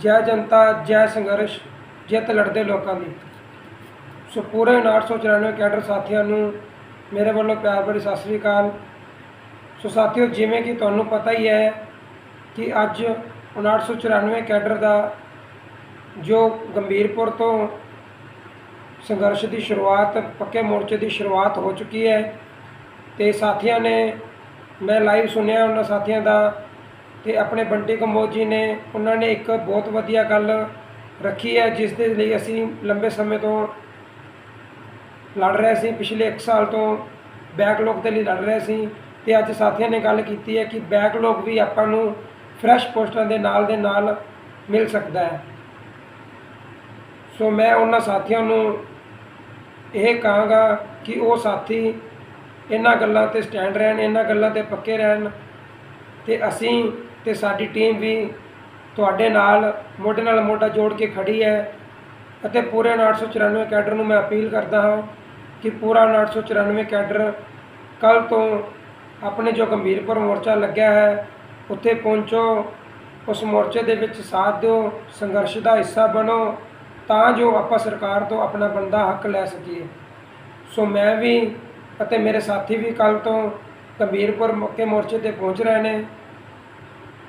ਜੈ ਜਨਤਾ, ਜੈ ਸੰਘਰਸ਼, ਜਿੱਤ ਲੜਦੇ ਲੋਕਾਂ ਦੀ। ਸੋ ਪੂਰੇ 994 ਕੈਡਰ ਸਾਥੀਆਂ ਨੂੰ ਮੇਰੇ ਵੱਲੋਂ ਪਿਆਰ ਭਰੀ ਸਤਿ ਸ੍ਰੀ ਅਕਾਲ। ਸੋ ਸਾਥੀਓ, ਜਿਵੇਂ ਕਿ ਤੁਹਾਨੂੰ ਪਤਾ ਹੀ ਹੈ ਕਿ ਅੱਜ 994 ਕੈਡਰ ਦਾ ਜੋ ਗੰਭੀਰਪੁਰ ਤੋਂ ਸੰਘਰਸ਼ ਦੀ ਸ਼ੁਰੂਆਤ, ਪੱਕੇ ਮੋਰਚੇ ਦੀ ਸ਼ੁਰੂਆਤ ਹੋ ਚੁੱਕੀ ਹੈ ਤੇ ਸਾਥੀਆਂ ਨੇ ਮੈਂ ਲਾਈਵ ਸੁਣਿਆ, ਉਹਨਾਂ ਸਾਥੀਆਂ ਦਾ ਤੇ ਆਪਣੇ ਬੰਟੀ ਕੰਬੋਜ ਜੀ ਨੇ, ਉਹਨਾਂ ਨੇ ਇੱਕ ਬਹੁਤ ਵਧੀਆ ਗੱਲ ਰੱਖੀ ਹੈ, ਜਿਸ ਦੇ ਲਈ ਅਸੀਂ ਲੰਬੇ ਸਮੇਂ ਤੋਂ ਲੜ ਰਹੇ ਸੀ, ਪਿਛਲੇ 1 ਸਾਲ ਤੋਂ ਬੈਕਲੌਗ ਦੇ ਲਈ ਲੜ ਰਹੇ ਸੀ ਤੇ ਅੱਜ ਸਾਥੀਆਂ ਨੇ ਗੱਲ ਕੀਤੀ ਹੈ ਕਿ ਬੈਕਲੌਗ ਵੀ ਆਪਾਂ ਨੂੰ ਫਰੈਸ਼ ਪੋਸਟਾਂ ਦੇ ਨਾਲ ਦੇ ਨਾਲ ਮਿਲ ਸਕਦਾ ਹੈ। ਸੋ ਮੈਂ ਉਹਨਾਂ ਸਾਥੀਆਂ ਨੂੰ ਇਹ ਕਹਾਂਗਾ ਕਿ ਉਹ ਸਾਥੀ ਇਹਨਾਂ ਗੱਲਾਂ ਤੇ ਸਟੈਂਡ ਰਹਿਣ, ਇਹਨਾਂ ਗੱਲਾਂ ਤੇ ਪੱਕੇ ਰਹਿਣ ਤੇ ਅਸੀਂ ਤੇ ਸਾਡੀ ਟੀਮ ਵੀ ਤੁਹਾਡੇ ਨਾਲ, ਮੋਢੇ ਨਾਲ ਮੋਢਾ ਜੋੜ ਕੇ ਖੜੀ ਹੈ ਅਤੇ ਪੂਰੇ 994 ਕੈਡਰ ਨੂੰ ਮੈਂ ਅਪੀਲ ਕਰਦਾ ਹਾਂ ਕਿ ਪੂਰਾ 994 ਕੈਡਰ ਕੱਲ ਤੋਂ ਆਪਣੇ ਜੋ ਗੰਭੀਰਪੁਰ ਮੋਰਚਾ ਲੱਗਿਆ ਹੈ, ਉੱਥੇ ਪਹੁੰਚੋ, ਉਸ ਮੋਰਚੇ ਦੇ ਵਿੱਚ ਸਾਥ ਦਿਓ, ਸੰਘਰਸ਼ ਦਾ ਹਿੱਸਾ ਬਣੋ, ਤਾਂ ਜੋ ਆਪਾਂ ਸਰਕਾਰ ਤੋਂ ਆਪਣਾ ਬੰਦਾ ਹੱਕ ਲੈ ਸਕੀਏ। ਸੋ ਮੈਂ ਵੀ ਅਤੇ ਮੇਰੇ ਸਾਥੀ ਵੀ ਕੱਲ ਤੋਂ ਗੰਭੀਰਪੁਰ ਮੌਕੇ ਮੋਰਚੇ ਤੇ ਪਹੁੰਚ ਰਹੇ ਨੇ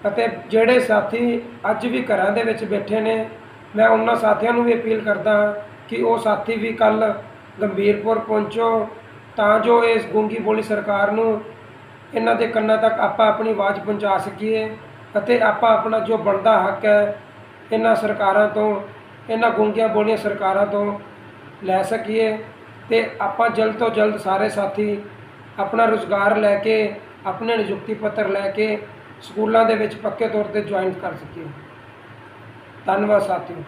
ਅਤੇ ਜਿਹੜੇ ਸਾਥੀ ਅੱਜ ਵੀ ਘਰਾਂ ਦੇ ਵਿੱਚ ਬੈਠੇ ਨੇ, ਮੈਂ ਉਹਨਾਂ ਸਾਥੀਆਂ ਨੂੰ ਵੀ ਅਪੀਲ ਕਰਦਾ ਹਾਂ ਕਿ ਉਹ ਸਾਥੀ ਵੀ ਕੱਲ ਗੰਭੀਰਪੁਰ ਪਹੁੰਚੋ ਤਾਂ ਜੋ ਇਸ ਗੁੰਗੀ ਬੋਲੀ ਸਰਕਾਰ ਨੂੰ ਇਹਨਾਂ ਦੇ ਕੰਨਾਂ ਤੱਕ ਆਪਾਂ ਆਪਣੀ ਆਵਾਜ਼ ਪਹੁੰਚਾ ਸਕੀਏ ਅਤੇ ਆਪਾਂ ਆਪਣਾ ਜੋ ਬਣਦਾ ਹੱਕ ਹੈ, ਇਹਨਾਂ ਸਰਕਾਰਾਂ ਤੋਂ, ਇਹਨਾਂ ਗੁੰਗੀਆਂ ਬੋਲੀਆਂ ਸਰਕਾਰਾਂ ਤੋਂ ਲੈ ਸਕੀਏ ਤੇ ਆਪਾਂ ਜਲਦ ਤੋਂ ਜਲਦ ਸਾਰੇ ਸਾਥੀ ਆਪਣਾ ਰੁਜ਼ਗਾਰ ਲੈ ਕੇ, ਆਪਣੇ ਨਿਯੁਕਤੀ ਪੱਤਰ ਲੈ ਕੇ ਸਕੂਲਾਂ ਦੇ ਵਿੱਚ ਪੱਕੇ ਤੌਰ ਤੇ ਜੁਆਇਨ ਕਰ ਸਕੀਏ। ਧੰਨਵਾਦ ਸਾਥੀਓ।